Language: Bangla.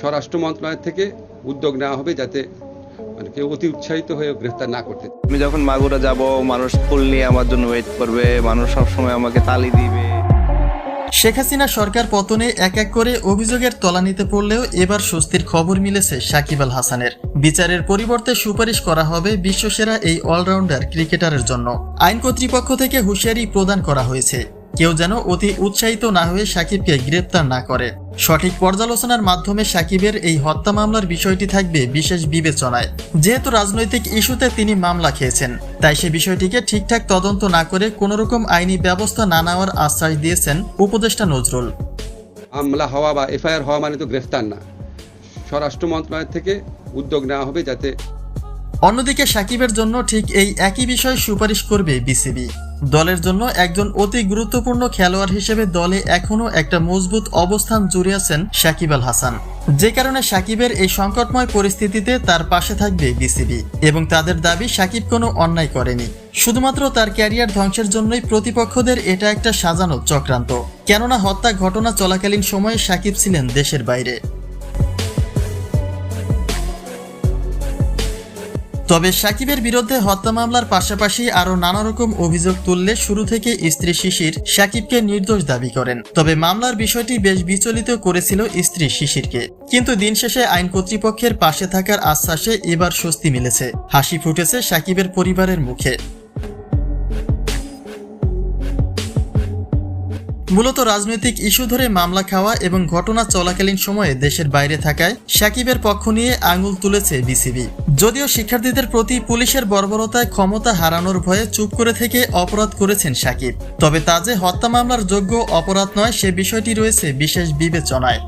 স্বরাষ্ট্র মন্ত্রণালয় থেকে উদ্যোগ নেওয়া হবে যাতে মানে কেউ অতি উৎসাহিত হয়ে গ্রেফতার না করতে আমি যখন মাগুরা যাব মানুষ ফুল নিয়ে আমার জন্য ওয়েট করবে মানুষ সবসময় আমাকে তালি দিবে। শেখ হাসিনা সরকার পতনে এক এক করে অভিযোগের তলানিতে পড়লেও এবার স্বস্তির খবর মিলেছে সাকিব আল হাসানের। বিচারের পরিবর্তে সুপারিশ করা হবে বিশ্বসেরা এই অলরাউন্ডার ক্রিকেটারের জন্য। আইন কর্তৃপক্ষ থেকে হুঁশিয়ারি প্রদান করা হয়েছে। কেউ যেন অতি উৎসাহিত না হয়ে সাকিবকে গ্রেপ্তার না করে। সঠিক পর্যালোচনার মাধ্যমে সাকিবের এই হত্যা মামলার বিষয়টি থাকবে বিশেষ বিবেচনায়। যেহেতু রাজনৈতিক ইস্যুতে তিনি মামলা খেয়েছেন তাই সে বিষয়টিকে ঠিকঠাক তদন্ত না করে কোনোরকম আইনি ব্যবস্থা না নেওয়ার আশ্বাস দিয়েছেন উপদেষ্টা নজরুল। মামলা হওয়া বা এফআইআর হওয়া মানে তো গ্রেফতার না। স্বরাষ্ট্র মন্ত্রণালয় থেকে উদ্যোগ নেওয়া হবে যাতে অন্যদিকে সাকিবের জন্য ঠিক এই একই বিষয় সুপারিশ করবে বিসিবি। দলের জন্য একজন অতি গুরুত্বপূর্ণ খেলোয়াড় হিসেবে দলে এখনও একটা মজবুত অবস্থান জুড়ে আছেন সাকিব আল হাসান। যে কারণে সাকিবের এই সংকটময় পরিস্থিতিতে তার পাশে থাকবে বিসিবি এবং তাদের দাবি সাকিব কোনো অন্যায় করেনি। শুধুমাত্র তার ক্যারিয়ার ধ্বংসের জন্যই প্রতিপক্ষদের এটা একটা সাজানো চক্রান্ত। কেননা হত্যা ঘটনা চলাকালীন সময়ে সাকিব ছিলেন দেশের বাইরে। তবে সাকিবের বিরুদ্ধে হত্যা মামলার পাশাপাশি আরও নানা রকম অভিযোগ তুললে শুরু থেকে স্ত্রী শিশির সাকিবকে নির্দোষ দাবি করেন। তবে মামলার বিষয়টি বেশ বিচলিত করেছিল স্ত্রী শিশিরকে। কিন্তু দিন শেষে আইন কর্তৃপক্ষের পাশে থাকার আশ্বাসে এবার স্বস্তি মিলেছে। হাসি ফুটেছে সাকিবের পরিবারের মুখে। মূলত রাজনৈতিক ইস্যু ধরে মামলা খাওয়া এবং ঘটনা চলাকালীন সময়ে দেশের বাইরে থাকায় সাকিবের পক্ষ নিয়ে আঙুল তুলেছে বিসিবি। যদিও শিক্ষার্থীদের প্রতি পুলিশের বর্বরতায় ক্ষমতা হারানোর ভয়ে চুপ করে থেকে অপরাধ করেছেন সাকিব। তবে তা যে হত্যা মামলার যোগ্য অপরাধ নয় সে বিষয়টি রয়েছে বিশেষ বিবেচনায়।